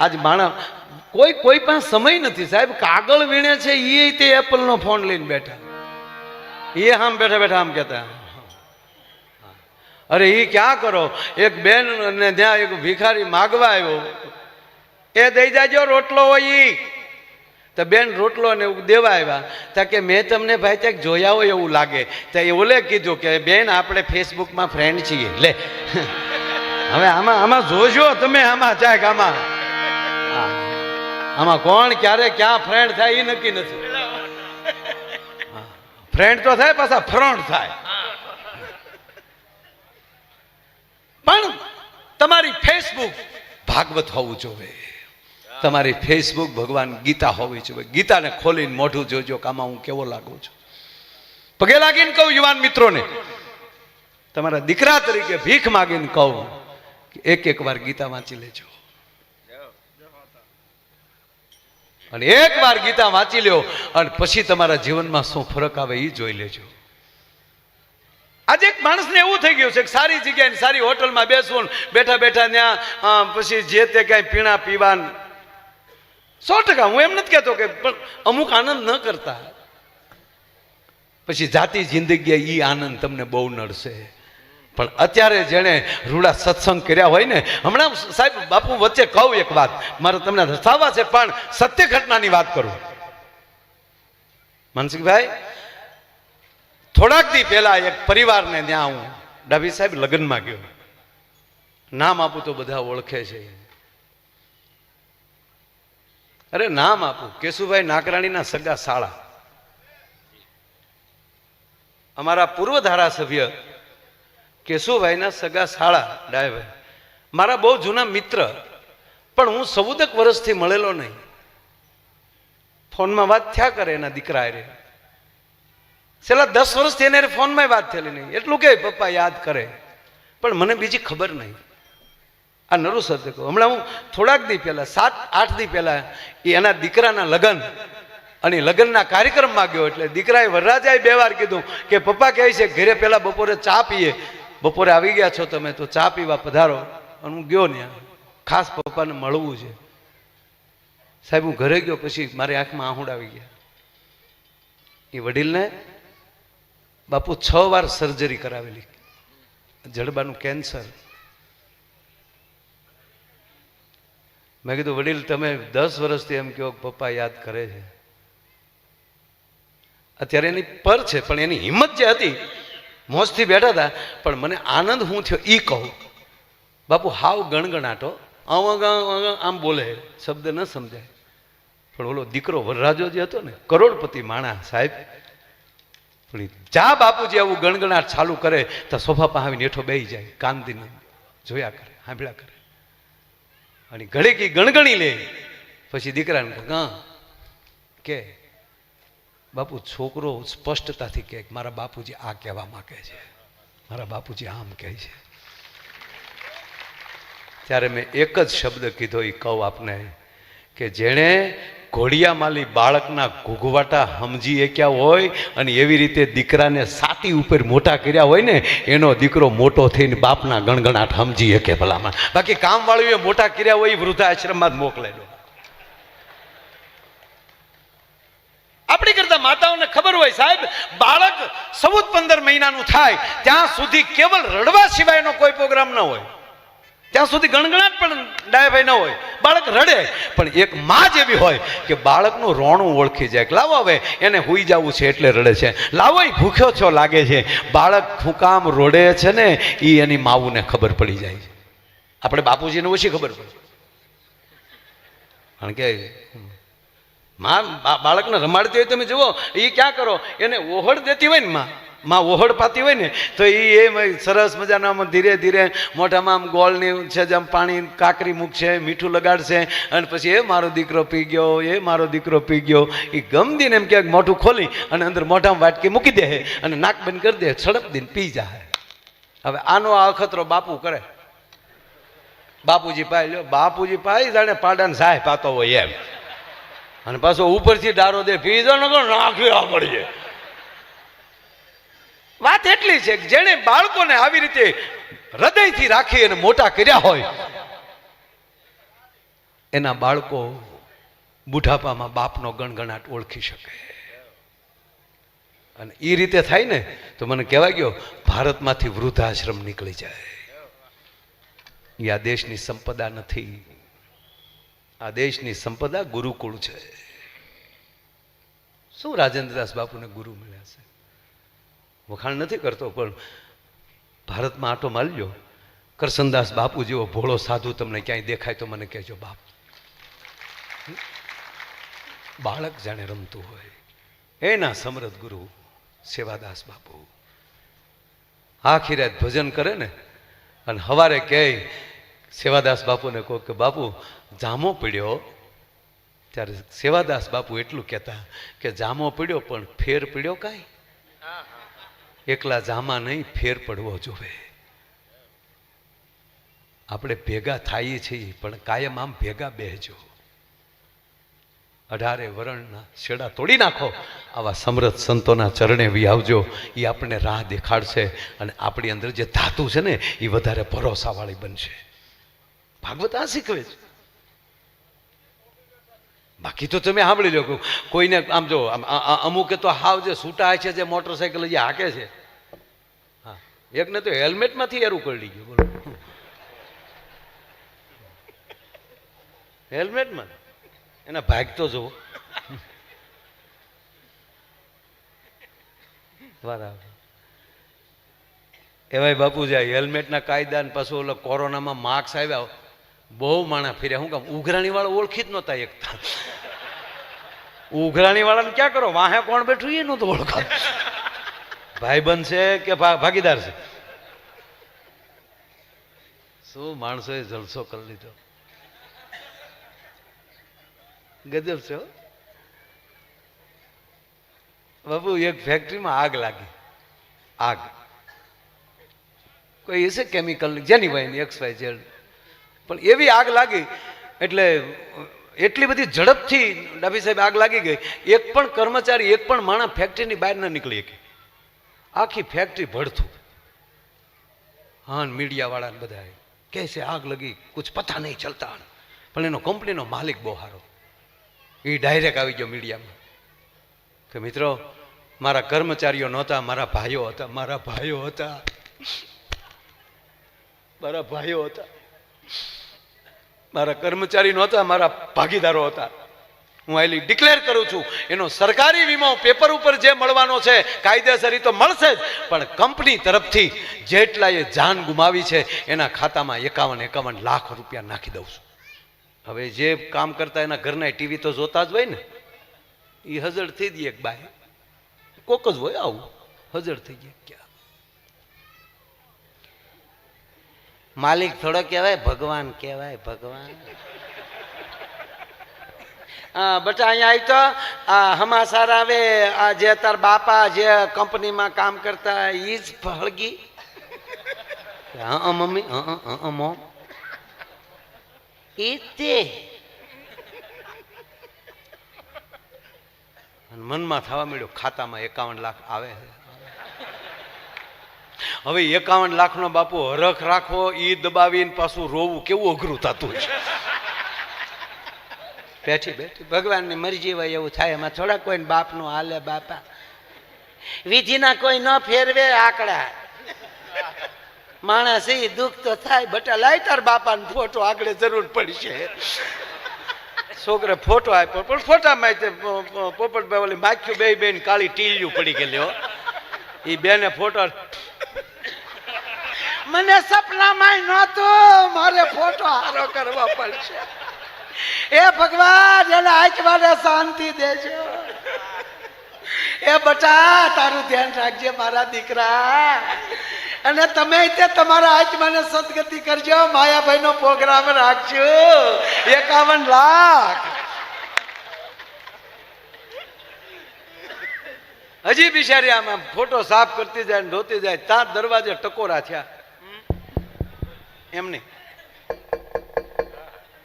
આજ માણસ, કોઈ કોઈ પાસે સમય નથી સાહેબ, કાગળ વીણે છે એ તે એપલનો ફોન લઈને બેઠા. એ આમ બેઠા બેઠા આમ કહેતા. અરે એ ક્યાં કરો? એક બેન ને ત્યાં એક ભિખારી માગવા આવ્યો. એ દઈ જાજો રોટલો હોય એ તો બેન રોટલો ને એવું દેવા આવ્યા. તો કે મેં તમને ભાઈ ત્યાં જોયા હોય એવું લાગે. તો એ ઓલે કીધું કે બેન, આપણે ફેસબુકમાં ફ્રેન્ડ છીએ. લે. હવે આમાં આમાં જોજો તમે આમાં, ચાક આમાં. આમાં કોણ, ક્યારે, ક્યાં ફ્રેન્ડ થાય એ નક્કી નથી. ફ્રેન્ડ તો થાય, પાછા ફ્રન્ટ થાય. પણ તમારી ફેસબુક ભાગવત હોવું જોવે. તમારી ફેસબુક ભગવાન ગીતા હોવી જોઈએ ગીતાને ખોલીને મોઢું જોજો કે આમાં હું કેવો લાગુ છું. પગે લાગીને કહું યુવાન મિત્રોને, તમારા દીકરા તરીકે ભીખ માગીને કહું એક એક વાર ગીતા વાંચી લેજો. અને એક વાર ગીતા વાંચી લ્યો અને પછી તમારા જીવનમાં શું ફરક આવે એ જોઈ લેજો. આજે એક માણસને એવું થઈ ગયું છે કે સારી જગ્યાએ સારી હોટલમાં બેસવું બેઠા બેઠા ત્યાં પછી જે તે કાંઈ પીણા પીવાન સો ટકા હું એમ નથી કહેતો કે પણ અમુક આનંદ ન કરતા. પછી જાતિ જિંદગી એ આનંદ તમને બહુ નડશે. પણ અત્યારે જેણે રૂડા સત્સંગ કર્યા હોય ને, હમણાં સાહેબ બાપુ વચ્ચે કહું એક વાત, મારે તમને રસાવા છે, પણ સત્ય ઘટનાની વાત કરું. માનસિકભાઈ થોડાક દી પહેલા એક પરિવારને ત્યાં હું, ડાભી સાહેબ લગ્નમાં ગયો. નામ આપું તો બધા ઓળખે છે. અરે નામ આપું, કેશુભાઈ નાકરાણીના સગા શાળા અમારા પૂર્વ ધારાસભ્ય કેશુભાઈના સગા શાળા ડાયભાઈ મારા બહુ જૂના મિત્ર, પણ હું સૌદક વર્ષથી મળેલો નહીં. ફોનમાં વાત થયા કરે એના દીકરા રે છેલ્લા દસ વર્ષથી એને ફોનમાં વાત થયેલી નહીં. એટલું કે પપ્પા યાદ કરે. પણ મને બીજી ખબર નહીં. આ નરુ સત્ય હમણાં હું થોડાક દી પહેલાં, સાત, આઠ દી પહેલાં એના દીકરાના લગ્ન, અને લગ્નના કાર્યક્રમમાં ગયો એટલે દીકરાએ વરરાજાએ બે વાર કીધું કે પપ્પા કહે છે ઘરે પહેલાં બપોરે ચા પીએ. બપોરે આવી ગયા છો તમે, તો ચા પીવા પધારો. અને હું ગયો ને ખાસ પપ્પાને મળવું છે. સાહેબ, હું ઘરે ગયો પછી મારી આંખમાં આહુડ આવી ગયા. એ વડીલને બાપુ છ વાર સર્જરી કરાવેલી. જડબાનું કેન્સર મેં કીધું, વડીલ, તમે દસ વર્ષથી એમ કહો પપ્પા યાદ કરે છે. અત્યારે એની પર છે, પણ એની હિંમત જે હતી મોજથી બેઠા હતા પણ મને આનંદ હું થયો એ કહું. બાપુ, હાવ ગણગણાટો. આમ બોલે, શબ્દ ન સમજાય. પણ ઓલો દીકરો વરરાજો જે હતો ને, કરોડપતિ માણા સાહેબ, પણ જા બાપુજી, આવું ગણગણાટ ચાલુ કરે, તો સોફા પાસે હેઠો બેહી જાય, કાંદીને જોયા કરે, સાંભળ્યા કરે. અને ઘડીક ગણગણી લે. પછી દીકરાને હા કે બાપુ, છોકરો સ્પષ્ટતાથી કહે મારા બાપુજી આ કહેવા માગે છે. મારા બાપુજી આમ કહે છે. ત્યારે મેં એક જ શબ્દ કીધો એ કહું આપને, કે જેણે ઘોડિયામાલી બાળકના ઘૂઘવાટા સમજી એક્યા હોય અને એવી રીતે દીકરાને સાતી ઉપર મોટા કર્યા હોય ને, એનો દીકરો મોટો થઈને બાપના ગણગણાટ સમજી શકે ભલામાં બાકી કામવાળીઓએ મોટા કર્યા હોય, એ વૃદ્ધાશ્રમમાં જ મોકલે દો. આપણી કરતા માતાઓને ખબર હોય સાહેબ, બાળક સૌદ પંદર મહિનાનું થાય, ત્યાં સુધી કેવલ રડવા સિવાયનો કોઈ પ્રોગ્રામ ન હોય. ત્યાં સુધી ગણગણાટ પણ ડાયાભાઈ ન હોય. બાળક રડે, પણ એક માં જેવી હોય કે બાળકનું રોણું ઓળખી જાય કે લાવો હવે, એને હુઈ જવું છે એટલે રડે છે. લાવો એ ભૂખ્યો છો લાગે છે. બાળક ફૂકામ રોડે છે ને એ એની માવુને ખબર પડી જાય છે. આપણે બાપુજીને ઓછી ખબર પડે. કારણ કે માં બાળકને રમાડતી હોય તમે જુઓ એ ક્યાં કરો? એને ઓહડ દેતી હોય ને માં માં ઓહડ પાતી હોય ને, તો એ સરસ મજાના આમ ધીરે ધીરે મોઢામાં આમ ગોળની છે, જેમ પાણી કાકરી મૂકશે, મીઠું લગાડશે, અને પછી, એ મારો દીકરો પી ગયો, એ મારો દીકરો પી ગયો. એ ગમદીને એમ ક્યાંક મોઢું ખોલી અને અંદર મોઢામાં વાટકી મૂકી દે અને નાક બંધ કરી દે, સડપ દિન પી જાય. હવે આનો આ અખતરો બાપુ કરે. બાપુજી પાય લ્યો, બાપુજી પાય જાણે પાડાને સાહેબ પાતો હોય એમ. અને પાછો ઉપરથી ડારો દે, પીધો ન નાખી આગળ વાત એટલી છે કે જેણે બાળકોને આવી રીતે હૃદયથી રાખી અને મોટા કર્યા હોય, એના બાળકો બુઢાપામાં બાપનો ગણગણાટ ઓળખી શકે. અને એ રીતે થાય ને, તો મને કહેવાય ગયો, ભારતમાંથી વૃદ્ધાશ્રમ નીકળી જાય. આ દેશની સંપદા નથી. આ દેશની સંપદા ગુરુકુળ છે. શું રાજેન્દ્રદાસ બાપુને ગુરુ મળ્યા છે? વખાણ નથી કરતો, પણ ભારતમાં આટો માલ્યો કરસનદાસ બાપુ જેવો ભોળો સાધુ તમને ક્યાંય દેખાય તો મને કહેજો, બાપ. બાળક જાણે રમતું હોય. એના સમરથ ગુરુ સેવાદાસ બાપુ. આખી રાત ભજન કરે ને, અને હવારે કહે સેવાદાસ બાપુને કહો કે, બાપુ, જામો પડ્યો. ત્યારે સેવાદાસ બાપુ એટલું કહેતા કે, જામો પડ્યો, પણ ફેર પડ્યો કાંઈ? એકલા જામા નહીં, ફેર પડવો જોવે. આપણે ભેગા થઈએ છીએ, પણ કાયમ આમ ભેગા બેહજો. અઢારે વરણના શેડા તોડી નાખો. આવા સમરથ સંતોના ચરણે વિયાવજો એ આપણને રાહ દેખાડશે અને આપણી અંદર જે ધાતુ છે ને એ વધારે ભરોસાવાળી બનશે. ભાગવત આ શીખવે છે. બાકી તો તમે સાંભળી લો કોઈને આમ જો અમુકે તો હાવ જે છૂટા છે, જે મોટરસાઇકલ જે હાકે છે. હા, એકને તો હેલ્મેટમાંથી એરું કરી ગયું, બોલો. હેલ્મેટમાં? એના ભાગતો જુઓ. બરાબર. એવાય બાપુજી હેલ્મેટના કાયદા ને પાછું ઓલો કોરોનામાં માર્ક્સ આવ્યા બહુ માણા ફેર્યા. હું કામ ઉઘરાણી વાળા ઓળખી જ નહોતા એકતા. ઉઘરાણી વાળાને ક્યાં કરો? વાહે કોણ બેઠું એ નહોતું ઓળખા ભાઈબંધ છે કે ભાગીદાર છે? શું માણસોએ જલસો કરી લીધો? ગજબ છે. બાબુ એક ફેક્ટરીમાં આગ લાગી. આગ. કોઈ હશે કેમિકલ જેની ભાઈ એક્સ વાય ઝેડ પણ એવી આગ લાગી, એટલે એટલી બધી ઝડપથી ડાભી સાહેબ આગ લાગી ગઈ. એક પણ કર્મચારી, એક પણ માણસ ફેક્ટરીની બહાર ના નીકળી શકે. આખી ફેક્ટરી ભડથું હાન મીડિયાવાળાને બધા કહે છે, આગ લગી, કુછ પતા નહીં ચલતા પણ એનો કંપનીનો માલિક બહુ સારો. એ ડાયરેક્ટ આવી ગયો મીડિયામાં. કે મિત્રો, મારા કર્મચારીઓ નહોતા, મારા ભાઈઓ હતા, મારા ભાઈઓ હતા. મારા ભાઈઓ હતા. મારા કર્મચારી નહોતા, મારા ભાગીદારો હતા. હું આલી ડિક્લેર કરું છું, એનો સરકારી વીમો પેપર ઉપર જે મળવાનો છે, કાયદેસર તો મળશે જ. પણ કંપની તરફથી જેટલાએ જાન ગુમાવી છે, એના ખાતામાં એકાવન એકાવન લાખ રૂપિયા નાખી દઉં છું. હવે જે કામ કરતા એના ઘરના ટીવી તો જોતા જ હોય ને. એ હજર થઈ દઈએ એક બાય. કોક જ હોય આવું. હજર થઈ ગયા ક્યાં માલિક થોડો કહેવાય, ભગવાન કહેવાય, ભગવાન. હા, બટા અહીંયા આવી તો, આ હમાસાર આવે, આ જે તાર બાપા જે કંપનીમાં કામ કરતા, ઈ જ ફળગી હા મમ્મી, હા મોમ. ઈ તે. મનમાં થવા મળ્યો ખાતામાં એકાવન લાખ આવે છે. હવે એકાવન લાખનો બાપુ હરખ રાખવો એ દબાવીને પાછું રોવું કેવું અઘરું થતું છે? બેઠી બેઠી. ભગવાનની મરજી હોય એવું થાય. એમાં થોડા કોઈ બાપનું હાલે બાપા. વિધિના કોઈ ન ફેરવે આકડા. માણસ એ દુઃખ તો થાય બટા લાય તાર બાપાનો ફોટો આગળ જરૂર પડશે. છોકરે ફોટો આપ્યો. પણ ફોટામાં પોપટભાઈ ઓલી માખ્યું બે બેન કાળી ટીલિયું પડી ગયેલી એ બેને ફોટો મને સપનામાં નહોતું. મારે ફોટો હારો કરવા પડશે. એ ભગવાન, એને આંખવાને શાંતિ દેજો. એ બટા, તારું ધ્યાન રાખજે મારા દીકરા. અને તમે તે તમારા આત્માને સદગતિ કરજો. માયાભાઈ નો પ્રોગ્રામ રાખજો. એકાવન લાખ. હજી બિચારી આમાં ફોટો સાફ કરતી જાય ધોતી જાય. ત્યાં દરવાજે ટકોરા થયા. એમ નહીં.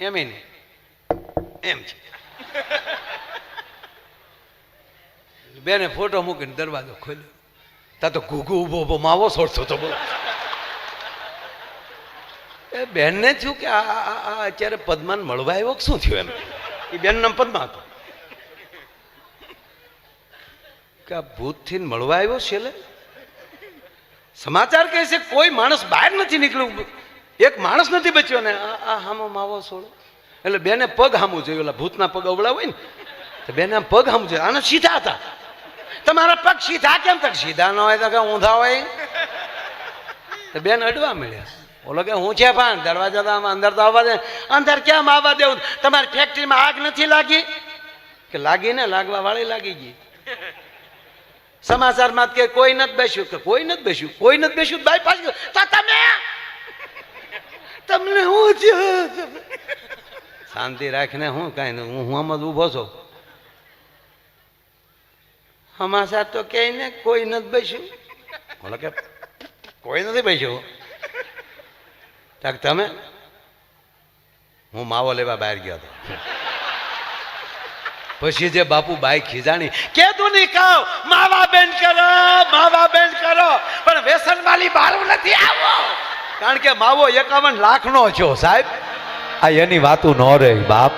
એમ નહીં. એમ છે. બેને ફોટો મૂકીને દરવાજો ખોલ્યો. તા તો ઘૂઘુ ઊભો ઊભો માવો છોડતો તો બોલો. એ બેનને થયું કે આ આ- અત્યારે પદ્માન મળવા આવ્યો કે શું થયું એમ? એ બેન નામ પદ્મા હતો. કે આ ભૂતથી મળવા આવ્યો છેલ્લે? સમાચાર કહે છે કોઈ માણસ બહાર નથી નીકળ્યું. એક માણસ નથી બચ્યો ને, આ હામો માવો છોડો. એટલે બેને પગ હામું જોયું ઓલા ભૂતના પગ અવળા હોય ને, તો બેને પગ હામું જોયું આને સીધા હતા. તમારા પગ સીધા કેમ તક સીધા ન હોય તો કે ઊંધા હોય. તો બેન અડવા મળ્યા. ઓલો કે, હું છે પણ દરવાજા તો આમ અંદર તો આવવા દે. અંદર કેમ આવવા દેવું? તમારી ફેક્ટરીમાં આગ નથી લાગી? કે લાગી ને, લાગવા વાળી લાગી ગઈ. સમાચારમાં કે, કોઈ નથી બેસ્યું. કે, કોઈ નથી બેસ્યું. કોઈ નથી બેસ્યું. બાય તો તમે તમને હું છે શાંતિ રાખીને હું કાંઈ નહીં, હું હું જ ઊભો છું. સમાચાર તો કે ને કોઈ નથી બેસ્યું. કે કોઈ નથી બેસ્યું. તક તમે? હું માવો લેવા બહાર ગયો હતો. પછી જે બાપુ બાઈ ખીજાણી કેતું નહીં કહો માવા બેન કરો, માવા બેન કરો, પણ વેસન વાળી બારું નથી આવો. કારણ કે માવો એકાવન લાખ નો છો સાહેબ. આ એની વાતું ન રહી બાપ.